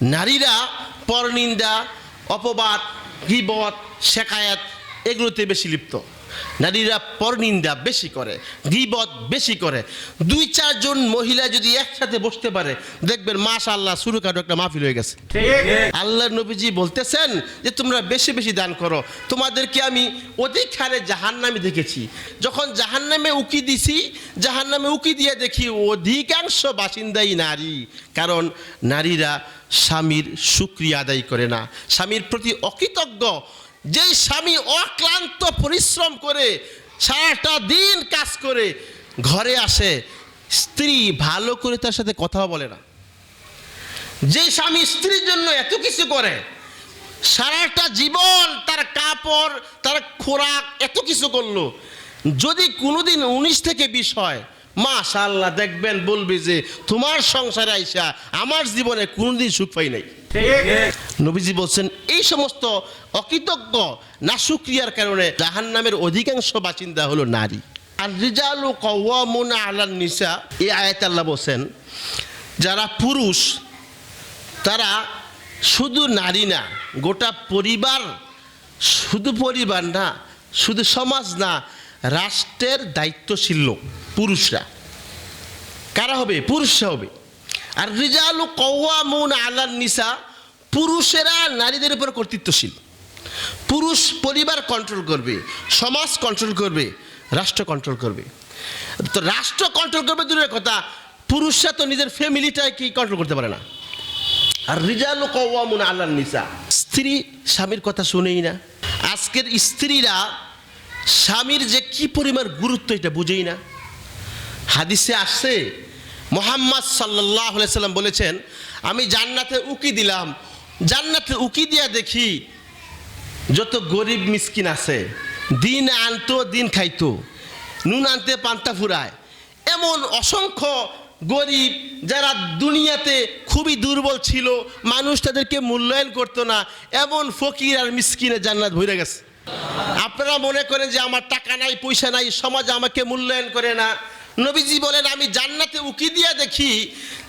নারীরা পরনিন্দা অপবাদ গিবত শেখায়াত এগুলোতে বেশি লিপ্ত। নারীরা পরনিন্দা বেশি করে গিবত বেশি করে। দুই চারজন মহিলা যদি একসাথে বসতে পারে দেখবেন মাশা আল্লাহ শুরু কাটো একটা মাহফিল হয়ে গেছে। আল্লাহ নবীজি বলতেছেন যে তোমরা বেশি বেশি দান করো। তোমাদেরকে আমি অধিক হারে জাহান্নামে দেখেছি। যখন জাহান্নামে উকি দিছি জাহান্নামে উকি দিয়ে দেখি অধিকাংশ বাসিন্দাই নারী। কারণ নারীরা স্বামীর সুক্রিয়া আদায় করে না। স্বামীর প্রতি অকৃতজ্ঞ যেই স্বামী অক্লান্ত পরিশ্রম করে সারাটা দিন কাজ করে, ঘরে আসে, স্ত্রী ভালো করে তার সাথে কথাও বলে না। যে স্বামী স্ত্রীর জন্য এত কিছু করে, সারাটা জীবন তার কাপড়, তার খোরাক এত কিছু করল। যদি কোনোদিন উনিশ থেকে বিশ হয় মা মাশাল্লাহ দেখবেন বলবে যে, তোমার সংসারে আইসা আমার জীবনে কোনোদিন সুখ পাই নাই। নবীজি বলছেন, এই সমস্ত অকৃতজ্ঞ নাশুক্রিয়ার কারণে জাহান্নামের অধিকাংশ বাসিন্দা হলো নারী। আর রিজালু কওয়ামুনা আলান নিসা এই আয়াত আল্লাহ বলছেন, যারা পুরুষ, তারা শুধু নারী না, গোটা পরিবার শুধু পরিবার না, শুধু সমাজ না, রাষ্ট্রের দায়িত্বশীল লোক, পুরুষরা। কারা হবে? পুরুষরা হবে। আর রিজালু কওয়ামুন আলান নিসা, পুরুষেরা নারীদের উপর কর্তৃত্বশীল। পুরুষ পরিবার কন্ট্রোল করবে, সমাজ কন্ট্রোল করবে, রাষ্ট্র কন্ট্রোল করবে। তো রাষ্ট্র কন্ট্রোল করবে দূরের কথা, পুরুষরা তো নিজের ফ্যামিলিটাকে কন্ট্রোল করতে পারে না। আর রিজালু কওয়ামুন আল্লাহ নিসা, স্ত্রী স্বামীর কথা শুনেই না। আজকের স্ত্রীরা স্বামীর যে কি পরিমাণ গুরুত্ব এটা বুঝেই না। হাদিসে আসছে মোহাম্মদ সাল্লাহ সাল্লাম বলেছেন, আমি জান্নাতে উকি দিলাম। জান্নাতে উকি দিয়া দেখি যত গরিব মিসকিন আছে, দিন আনতো, দিন খাইতো, নুন আনতে, পান্তা ফুরায়। এমন অসংখ্য গরিব যারা দুনিয়াতে খুবই দুর্বল ছিল, মানুষ তাদেরকে মূল্যায়ন করতো না, এমন ফকির আর মিসকিনে জান্নাত ভরে গেছে। আপনারা মনে করেন যে আমার টাকা নাই, পয়সা নাই, সমাজ আমাকে মূল্যায়ন করে না। নবীজি বলেন, আমি জান্নাতে উকি দিয়া দেখি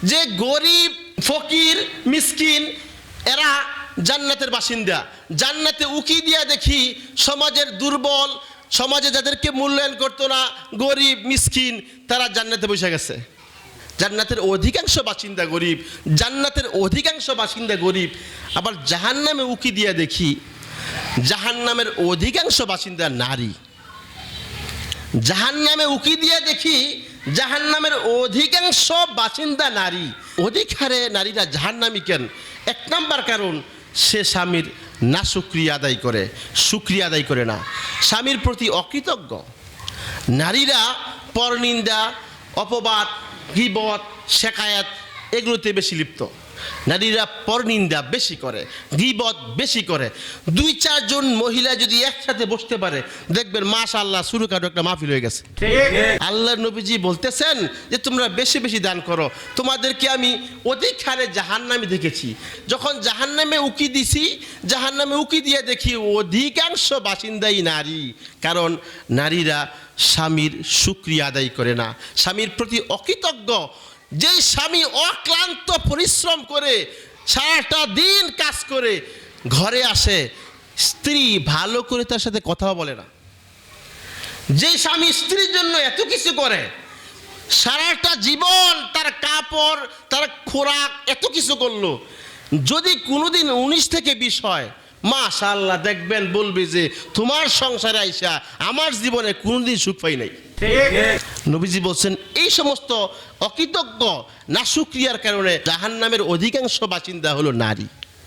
যে গরিব, ফকির, মিসকিন, এরা জান্নাতের বাসিন্দা। জান্নাতে উকি দিয়া দেখি সমাজের দুর্বল, সমাজে যাদেরকে মূল্যায়ন করতো না, গরিব, মিসকিন, তারা জান্নাতে বসে গেছে। জান্নাতের অধিকাংশ বাসিন্দা গরিব, জান্নাতের অধিকাংশ বাসিন্দা গরিব। আবার জাহান্নামে উকি দিয়া দেখি, জাহান্নামের অধিকাংশ বাসিন্দা নারী। জাহান্নামে উকি দিয়ে দেখি জাহান নামের অধিকাংশ বাসিন্দা নারী। অধিক হারে নারীরা নামি কেন? এক নাম্বার কারণ, সে স্বামীর না সুক্রিয়া আদায় করে, সুক্রিয়া আদায় করে না। স্বামীর প্রতি অকৃতজ্ঞ। নারীরা পরনিন্দা, অপবাদ, গিবত, শেখায়াত এগুলোতে বেশি লিপ্ত। নারীরা পরনিন্দা বেশি করে গিবত বেশি করে। দুই চারজন মহিলা যদি একসাথে বসতে পারে দেখবেন মাশা আল্লাহ শুরু কাটো একটা মাহফিল হয়ে গেছে। আল্লাহ নবীজি বলতেছেন যে তোমরা বেশি বেশি দান করো। তোমাদেরকে আমি অধিক হারে জাহান্নামে দেখেছি। যখন জাহান্নামে উকি দিছি জাহান্নামে উকি দিয়ে দেখি অধিকাংশ বাসিন্দাই নারী। কারণ নারীরা স্বামীর সুক্রিয়া আদায় করে না। স্বামীর প্রতি অকৃতজ্ঞ যেই স্বামী অক্লান্ত পরিশ্রম করে সারাটা দিন কাজ করে ঘরে আসে, স্ত্রী ভালো করে তার সাথে কথাও বলে না। যে স্বামী স্ত্রীর জন্য এত কিছু করে, সারাটা জীবন তার কাপড়, তার খোরাক এত কিছু করল। যদি কোনোদিন উনিশ থেকে বিশ হয় মাশাল্লাহ দেখবেন বলবে যে তোমার সংসারে আইসা আমার জীবনে কোনোদিন সুখ পাই নাই। নবীজি বলছেন এই সমস্ত অকৃতজ্ঞ নাশুক্রিয়ার কারণে জাহান্নামের অধিকাংশ বাসিন্দা হলো নারী।